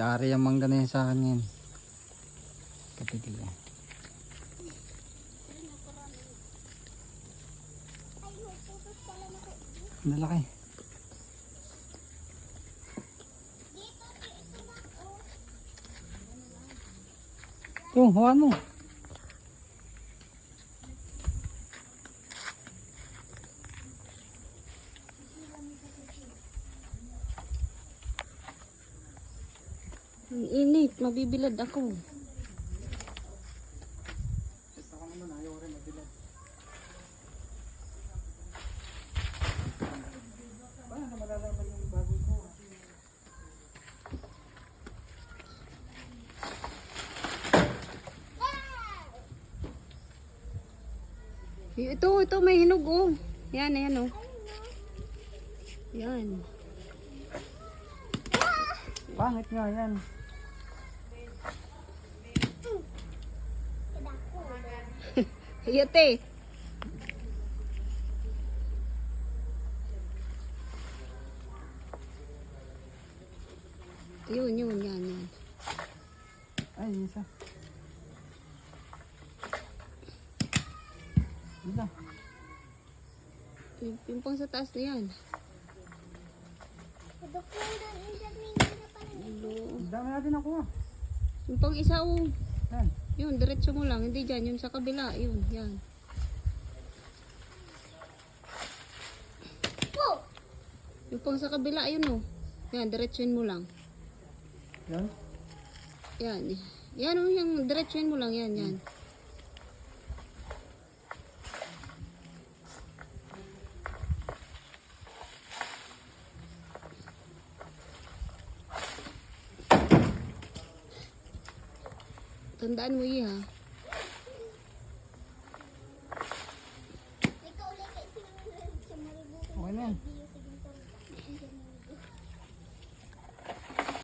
Yari ang mangga na yan sa akin ngayon. Kapigil yan. Ang lalaki. Ito, hawan mo. Ang init, mabibilad ako. Ito, ito may hinog oh. Yan, yan oh. Yan. Pangit nga yan. Iyate. Yun, yun, yan, yan. Ay, isa. Isa. Yung, yung pang sa taas na yan. Hello. Ang dami natin nakuha. Yung pang isa oh. Yan. Yun, diretso mo lang. Hindi dyan, yun sa kabila. Yun, yan. Yung pang sa kabila, yun oh. Yan, diretsuin mo lang. Yan. Yan. Yan oh, yung diretsuin mo lang. Yan, yan. Tandaan mo iya